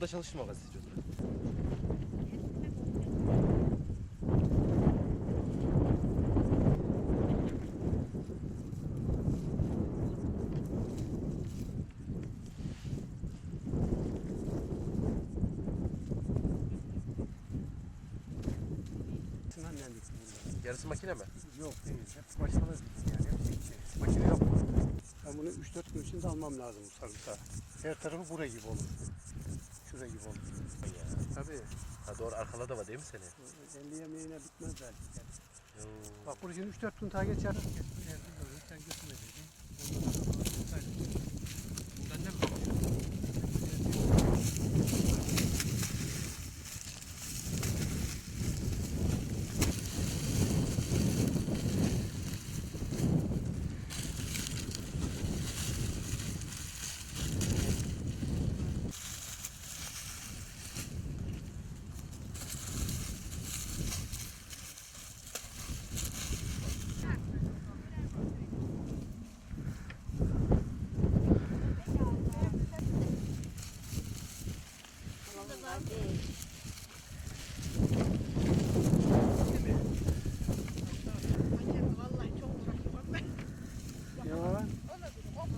bunda. Sinan yendik bunları. Yarısı makine mi? Yok değil. Hep başlamayız biz yani. Hep şey, makine yapmıyoruz. Ben bunu 3-4 gün içinde almam lazım bu sarımsağı. Her tarafı buraya gibi olur. Şuraya gibi olur. Tabii. Ha doğru arkada da var değil mi senin? 50 yemeğine bitmez belki. Yani. Yo. Bak buraya 3-4 gün daha geçer. Sen götürmedin. Bundan ne mi? Ne var lan? Koptu.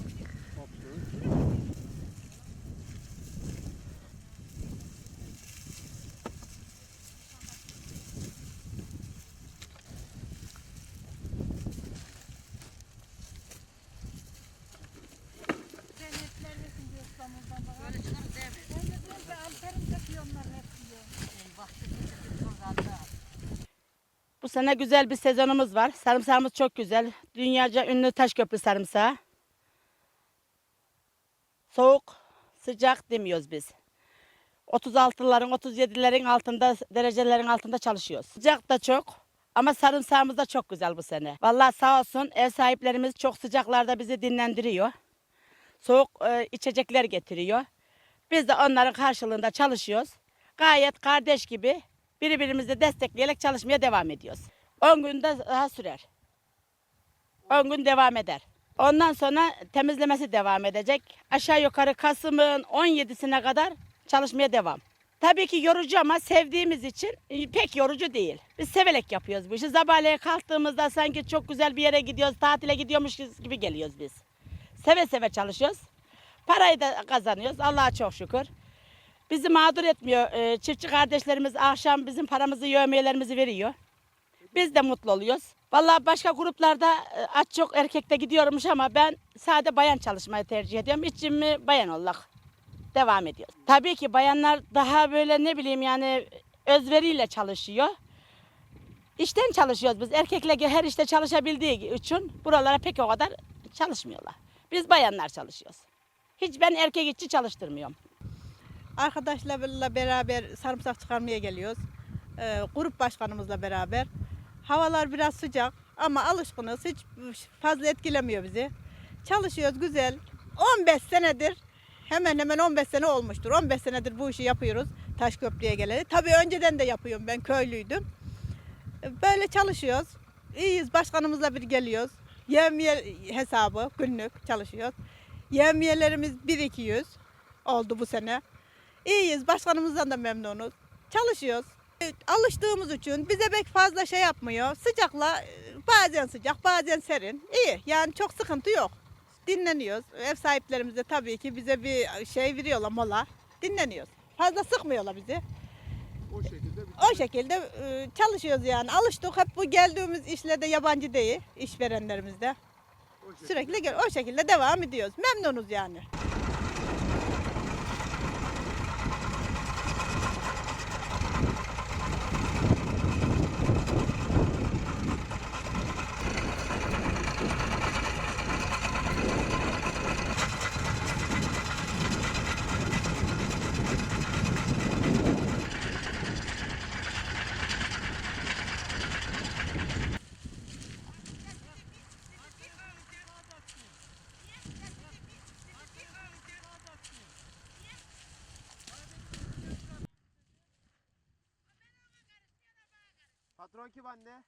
Böyle çıkar değil mi? Ben de diyorum ki Alper'im de onların hep diyor. Bak şurada Bu sene güzel bir sezonumuz var. Sarımsağımız çok güzel. Dünyaca ünlü Taşköprü sarımsağı. Soğuk, sıcak demiyoruz biz. 36'ların, 37'lerin altında, derecelerin altında çalışıyoruz. Sıcak da çok ama sarımsağımız da çok güzel bu sene. Vallahi sağ olsun ev sahiplerimiz çok sıcaklarda bizi dinlendiriyor. Soğuk e, içecekler getiriyor. Biz de onların karşılığında çalışıyoruz. Gayet kardeş gibi birbirimizi destekleyerek çalışmaya devam ediyoruz. 10 günde daha sürer. 10 gün devam eder. Ondan sonra temizlemesi devam edecek. Aşağı yukarı Kasım'ın 17'sine kadar çalışmaya devam. Tabii ki yorucu ama sevdiğimiz için e, pek yorucu değil. Biz severek yapıyoruz bu işi. Sabahleyin kalktığımızda sanki çok güzel bir yere gidiyoruz, tatile gidiyormuş gibi geliyoruz biz. Seve seve çalışıyoruz. Parayı da kazanıyoruz. Allah'a çok şükür. Bizi mağdur etmiyor. Ee, çiftçi kardeşlerimiz akşam bizim paramızı, yövmiyelerimizi veriyor. Biz de mutlu oluyoruz. Vallahi başka gruplarda e, az çok erkekte gidiyormuş ama ben sade bayan çalışmayı tercih ediyorum. İçimi bayan olarak devam ediyoruz. Tabii ki bayanlar daha böyle ne bileyim yani özveriyle çalışıyor. İşten çalışıyoruz biz. Erkekler her işte çalışabildiği için buralara pek o kadar çalışmıyorlar. Biz bayanlar çalışıyoruz. Hiç ben erkek işçi çalıştırmıyorum. Arkadaşlarla beraber sarımsak çıkarmaya geliyoruz. Ee, grup başkanımızla beraber. Havalar biraz sıcak ama alışkınız. Hiç fazla etkilemiyor bizi. Çalışıyoruz güzel. 15 senedir hemen hemen 15 sene olmuştur. 15 senedir bu işi yapıyoruz. Taşköprü'ye geleli. Tabii önceden de yapıyorum ben köylüydüm. Böyle çalışıyoruz. İyiyiz. Başkanımızla bir geliyoruz. Yevmiye hesabı günlük çalışıyoruz. Yevmiyelerimiz 1-200 oldu bu sene. İyiyiz. Başkanımızdan da memnunuz. Çalışıyoruz. Alıştığımız için bize pek fazla şey yapmıyor. Sıcakla e, bazen sıcak bazen serin. İyi yani çok sıkıntı yok. Dinleniyoruz. Ev sahiplerimiz de tabii ki bize bir şey veriyorlar mola. Dinleniyoruz. Fazla sıkmıyorlar bizi. O şekilde O şekilde e, çalışıyoruz yani. Alıştık. Hep bu geldiğimiz işlerde yabancı değil. işverenlerimiz de. Sürekli gel- o şekilde devam ediyoruz. Memnunuz yani. Patron kim anne?